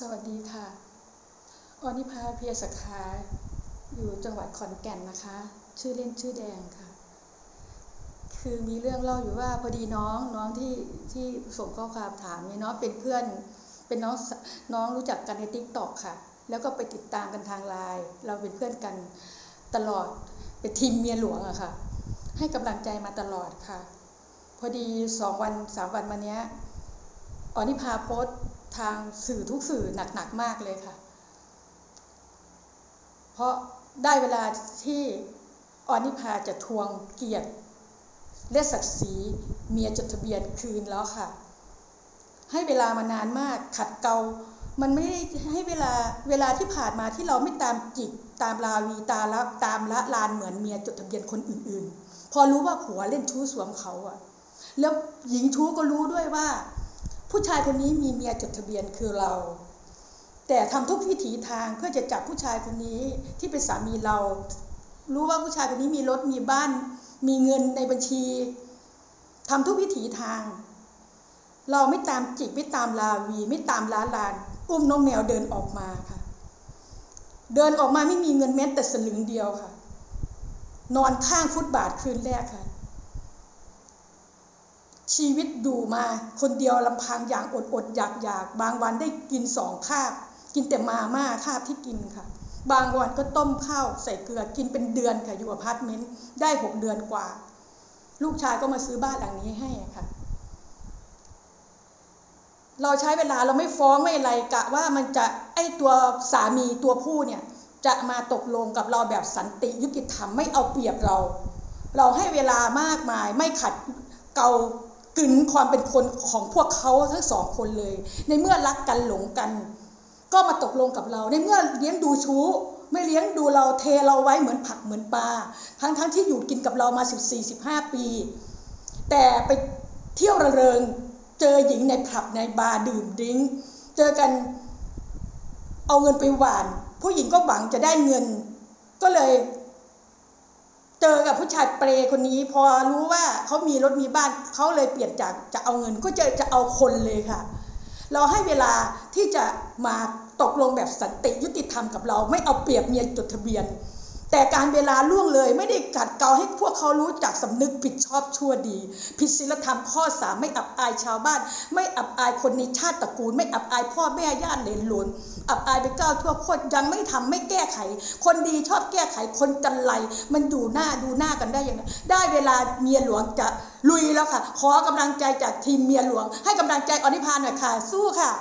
สวัสดีค่ะ อนิพาเพียสขาอยู่จังหวัดขอนแก่นนะคะ ชื่อเล่นชื่อแดงค่ะ คือมีเรื่องเล่าอยู่ว่าพอดีน้องน้องที่ที่ส่งข้อความถามเนี่ยเนาะเป็นเพื่อน เป็นน้องน้องรู้จักกันในทิกตอกค่ะ แล้วก็ไปติดตามกันทางไลน์เราเป็นเพื่อนกันตลอดเป็นทีมเมียหลวงอะค่ะ ให้กำลังใจมาตลอดค่ะ พอดีสองวันสามวันมาเนี้ย ออนิพาโพสทางสื่อทุกสื่อหนักๆมากเลยค่ะ เพราะได้เวลาที่ออนิพาจะทวงเกียรติและศักดิ์ศรีเมียจดทะเบียนคืนแล้วค่ะ ให้เวลามานานมากขัดเกลามันไม่ได้ให้เวลาเวลาที่ผ่านมาที่เราไม่ตามจิกตามลาวีตาละตามละลานเหมือนเมียจดทะเบียนคนอื่นๆ พอรู้ว่าผัวเล่นชู้สวมเขาอะแล้วหญิงชู้ก็รู้ด้วยว่า ผู้ชายคนนี้มีเมียจดทะเบียนคือเรา แต่ทำทุกวิถีทางเพื่อจะจับผู้ชายคนนี้ที่เป็นสามีเรา รู้ว่าผู้ชายคนนี้มีรถมีบ้าน มีเงินในบัญชีทำทุกวิถีทาง เราไม่ตามจิกไม่ตามลาวีไม่ตามล้าลาน อุ้มน้องแมวเดินออกมาค่ะ เดินออกมาไม่มีเงินแม้แต่สลึงเดียวค่ะ นอนข้างฟุตบาทคืนแรกค่ะ ชีวิตดูมาคนเดียวลำพังอย่างอดอดอยากอยากบางวันได้กินสองคาบ กินแต่มาม่าคาบที่กินค่ะ บางวันก็ต้มข้าวใส่เกลือกินเป็นเดือนค่ะอยู่อพาร์ตเมนต์ได้หกเดือนกว่า ลูกชายก็มาซื้อบ้านหลังนี้ให้ค่ะ เราใช้เวลาเราไม่ฟ้องไม่อะไรกะว่ามันจะไอตัวสามีตัวผู้เนี่ยจะมาตกลงกับเราแบบสันติยุติธรรมไม่เอาเปรียบเรา เราให้เวลามากมายไม่ขัดเกา กลืนความเป็นคนของพวกเขาทั้งสองคนเลย ในเมื่อรักกันหลงกัน ก็มาตกลงกับเรา ในเมื่อเลี้ยงดูชู้ ไม่เลี้ยงดูเราเทเราไว้เหมือนผักเหมือนปลาทั้งทั้งที่อยู่กินกับเรามา 14-15 ปี แต่ไปเที่ยวระเริงเจอหญิงในผับในบาร์ดื่มดิ้งเจอกันเอาเงินไปหวาน ผู้หญิงก็หวังจะได้เงิน ก็เลย จอกับผู้ชายเปรย์คนนี้พอรู้ว่าเขามีรถมีบ้านเขาเลยเปลี่ยนจากจะเอาเงินก็จะจะเอาคนเลยค่ะ เราให้เวลาที่จะมาตกลงแบบสันติยุติธรรมกับเรา ไม่เอาเปรียบเมียจดทะเบียน แต่การเวลาล่วงเลยไม่ได้กัดเกาให้พวกเขารู้จักสำนึกผิดชอบชั่วดี ผิดศีลธรรมข้อสามไม่อับอายชาวบ้าน ไม่อับอายคนในชาติตระกูล ไม่อับอายพ่อแม่ญาติเหลนหลนอับอายไปก้าวทั่วคนยังไม่ทำไม่แก้ไข คนดีชอบแก้ไขคนจันไรมันอยู่หน้าดูหน้ากันได้ยังไงได้เวลาเมียหลวงจะลุยแล้วค่ะ ขอกำลังใจจากทีมเมียหลวง ให้กำลังใจอนิพานหน่อยค่ะ สู้ค่ะ